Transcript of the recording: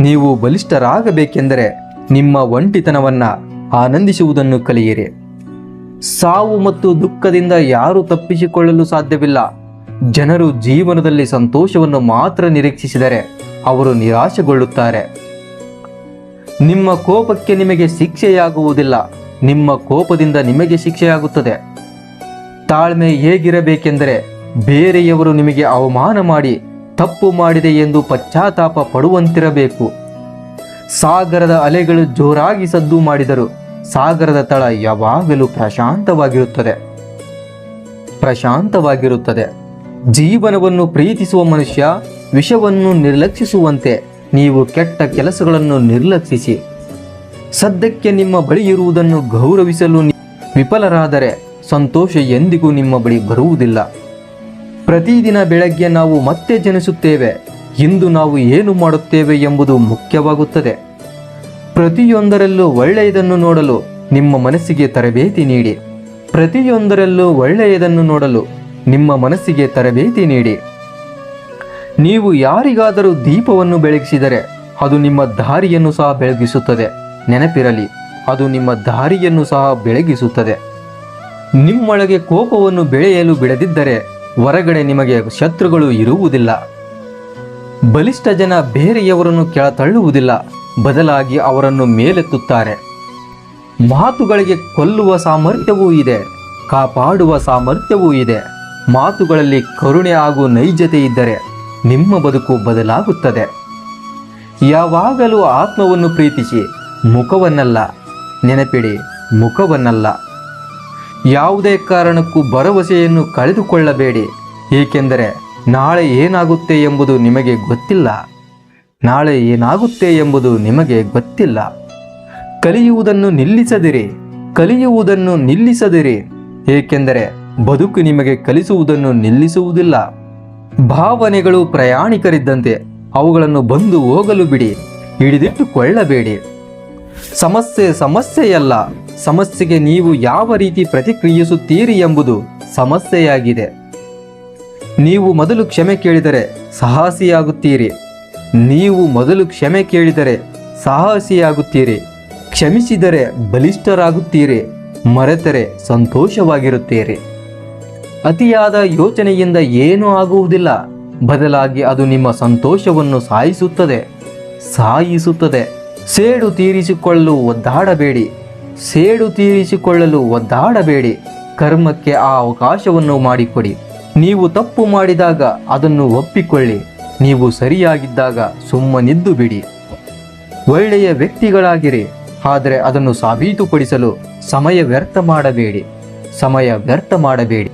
ನೀವು ಬಲಿಷ್ಠರಾಗಬೇಕೆಂದರೆ ನಿಮ್ಮ ಒಂಟಿತನವನ್ನು ಆನಂದಿಸುವುದನ್ನು ಕಲಿಯಿರಿ. ಸಾವು ಮತ್ತು ದುಃಖದಿಂದ ಯಾರು ತಪ್ಪಿಸಿಕೊಳ್ಳಲು ಸಾಧ್ಯವಿಲ್ಲ. ಜನರು ಜೀವನದಲ್ಲಿ ಸಂತೋಷವನ್ನು ಮಾತ್ರ ನಿರೀಕ್ಷಿಸಿದರೆ ಅವರು ನಿರಾಶೆಗೊಳ್ಳುತ್ತಾರೆ. ನಿಮ್ಮ ಕೋಪಕ್ಕೆ ನಿಮಗೆ ಶಿಕ್ಷೆಯಾಗುವುದಿಲ್ಲ. ನಿಮ್ಮ ಕೋಪದಿಂದ ನಿಮಗೆ ಶಿಕ್ಷೆಯಾಗುತ್ತದೆ. ತಾಳ್ಮೆ ಹೇಗಿರಬೇಕೆಂದರೆ ಬೇರೆಯವರು ನಿಮಗೆ ಅವಮಾನ ಮಾಡಿ ತಪ್ಪು ಮಾಡಿದೆ ಎಂದು ಪಶ್ಚಾತ್ತಾಪ ಪಡುವಂತಿರಬೇಕು. ಸಾಗರದ ಅಲೆಗಳು ಜೋರಾಗಿ ಸದ್ದು ಮಾಡಿದರು. ಸಾಗರದ ತಳ ಯಾವಾಗಲೂ ಪ್ರಶಾಂತವಾಗಿರುತ್ತದೆ. ಪ್ರಶಾಂತವಾಗಿರುತ್ತದೆ. ಜೀವನವನ್ನು ಪ್ರೀತಿಸುವ ಮನುಷ್ಯ ವಿಷವನ್ನು ನಿರ್ಲಕ್ಷಿಸುವಂತೆ ನೀವು ಕೆಟ್ಟ ಕೆಲಸಗಳನ್ನು ನಿರ್ಲಕ್ಷಿಸಿ. ಸದ್ಯಕ್ಕೆ ನಿಮ್ಮ ಬಳಿ ಇರುವುದನ್ನು ಗೌರವಿಸಲು ವಿಫಲರಾದರೆ ಸಂತೋಷ ಎಂದಿಗೂ ನಿಮ್ಮ ಬಳಿ ಬರುವುದಿಲ್ಲ. ಪ್ರತಿದಿನ ಬೆಳಗ್ಗೆ ನಾವು ಮತ್ತೆ ಜನಿಸುತ್ತೇವೆ. ಇಂದು ನಾವು ಏನು ಮಾಡುತ್ತೇವೆ ಎಂಬುದು ಮುಖ್ಯವಾಗುತ್ತದೆ. ಪ್ರತಿಯೊಂದರಲ್ಲೂ ಒಳ್ಳೆಯದನ್ನು ನೋಡಲು ನಿಮ್ಮ ಮನಸ್ಸಿಗೆ ತರಬೇತಿ ನೀಡಿ. ಪ್ರತಿಯೊಂದರಲ್ಲೂ ಒಳ್ಳೆಯದನ್ನು ನೋಡಲು ನಿಮ್ಮ ಮನಸ್ಸಿಗೆ ತರಬೇತಿ ನೀಡಿ. ನೀವು ಯಾರಿಗಾದರೂ ದೀಪವನ್ನು ಬೆಳಗಿಸಿದರೆ ಅದು ನಿಮ್ಮ ದಾರಿಯನ್ನು ಸಹ ಬೆಳಗಿಸುತ್ತದೆ. ನೆನಪಿರಲಿ, ಅದು ನಿಮ್ಮ ದಾರಿಯನ್ನು ಸಹ ಬೆಳಗಿಸುತ್ತದೆ. ನಿಮ್ಮೊಳಗೆ ಕೋಪವನ್ನು ಬೆಳೆಯಲು ಬಿಡದಿದ್ದರೆ ಹೊರಗಡೆ ನಿಮಗೆ ಶತ್ರುಗಳು ಇರುವುದಿಲ್ಲ. ಬಲಿಷ್ಠ ಜನ ಬೇರೆಯವರನ್ನು ಕೆಳತಳ್ಳುವುದಿಲ್ಲ. ಬದಲಾಗಿ ಅವರನ್ನು ಮೇಲೆತ್ತುತ್ತಾರೆ. ಮಾತುಗಳಿಗೆ ಕೊಲ್ಲುವ ಸಾಮರ್ಥ್ಯವೂ ಇದೆ, ಕಾಪಾಡುವ ಸಾಮರ್ಥ್ಯವೂ ಇದೆ. ಮಾತುಗಳಲ್ಲಿ ಕರುಣೆ ಹಾಗೂ ನೈಜತೆ ಇದ್ದರೆ ನಿಮ್ಮ ಬದುಕು ಬದಲಾಗುತ್ತದೆ. ಯಾವಾಗಲೂ ಆತ್ಮವನ್ನು ಪ್ರೀತಿಸಿ ಮುಖವನ್ನಲ್ಲ, ನೆನಪಿಡಿ ಮುಖವನ್ನಲ್ಲ. ಯಾವುದೇ ಕಾರಣಕ್ಕೂ ಭರವಸೆಯನ್ನು ಕಳೆದುಕೊಳ್ಳಬೇಡಿ. ಏಕೆಂದರೆ ನಾಳೆ ಏನಾಗುತ್ತೆ ಎಂಬುದು ನಿಮಗೆ ಗೊತ್ತಿಲ್ಲ. ನಾಳೆ ಏನಾಗುತ್ತೆ ಎಂಬುದು ನಿಮಗೆ ಗೊತ್ತಿಲ್ಲ. ಕಲಿಯುವುದನ್ನು ನಿಲ್ಲಿಸದಿರಿ. ಕಲಿಯುವುದನ್ನು ನಿಲ್ಲಿಸದಿರಿ. ಏಕೆಂದರೆ ಬದುಕು ನಿಮಗೆ ಕಲಿಸುವುದನ್ನು ನಿಲ್ಲಿಸುವುದಿಲ್ಲ. ಭಾವನೆಗಳು ಪ್ರಯಾಣಿಕರಿದ್ದಂತೆ ಅವುಗಳನ್ನು ಬಂದು ಹೋಗಲು ಬಿಡಿ. ಹಿಡಿದಿಟ್ಟುಕೊಳ್ಳಬೇಡಿ. ಸಮಸ್ಯೆ ಸಮಸ್ಯೆಯಲ್ಲ. ಸಮಸ್ಯೆಗೆ ನೀವು ಯಾವ ರೀತಿ ಪ್ರತಿಕ್ರಿಯಿಸುತ್ತೀರಿ ಎಂಬುದು ಸಮಸ್ಯೆಯಾಗಿದೆ. ನೀವು ಮೊದಲು ಕ್ಷಮೆ ಕೇಳಿದರೆ ಸಾಹಸಿಯಾಗುತ್ತೀರಿ. ನೀವು ಮೊದಲು ಕ್ಷಮೆ ಕೇಳಿದರೆ ಸಾಹಸಿಯಾಗುತ್ತೀರಿ. ಕ್ಷಮಿಸಿದರೆ ಬಲಿಷ್ಠರಾಗುತ್ತೀರಿ. ಮರೆತರೆ ಸಂತೋಷವಾಗಿರುತ್ತೀರಿ. ಅತಿಯಾದ ಯೋಚನೆಯಿಂದ ಏನೂ ಆಗುವುದಿಲ್ಲ. ಬದಲಾಗಿ ಅದು ನಿಮ್ಮ ಸಂತೋಷವನ್ನು ಸಾಯಿಸುತ್ತದೆ. ಸಾಯಿಸುತ್ತದೆ. ಸೇಡು ತೀರಿಸಿಕೊಳ್ಳಲು ಒದ್ದಾಡಬೇಡಿ. ಸೇಡು ತೀರಿಸಿಕೊಳ್ಳಲು ಒದ್ದಾಡಬೇಡಿ. ಕರ್ಮಕ್ಕೆ ಆ ಅವಕಾಶವನ್ನು ಮಾಡಿಕೊಡಿ. ನೀವು ತಪ್ಪು ಮಾಡಿದಾಗ ಅದನ್ನು ಒಪ್ಪಿಕೊಳ್ಳಿ. ನೀವು ಸರಿಯಾಗಿದ್ದಾಗ ಸುಮ್ಮನಿದ್ದು ಬಿಡಿ. ಒಳ್ಳೆಯ ವ್ಯಕ್ತಿಗಳಾಗಿರಿ. ಆದರೆ ಅದನ್ನು ಸಾಬೀತುಪಡಿಸಲು ಸಮಯ ವ್ಯರ್ಥ ಮಾಡಬೇಡಿ. ಸಮಯ ವ್ಯರ್ಥ ಮಾಡಬೇಡಿ.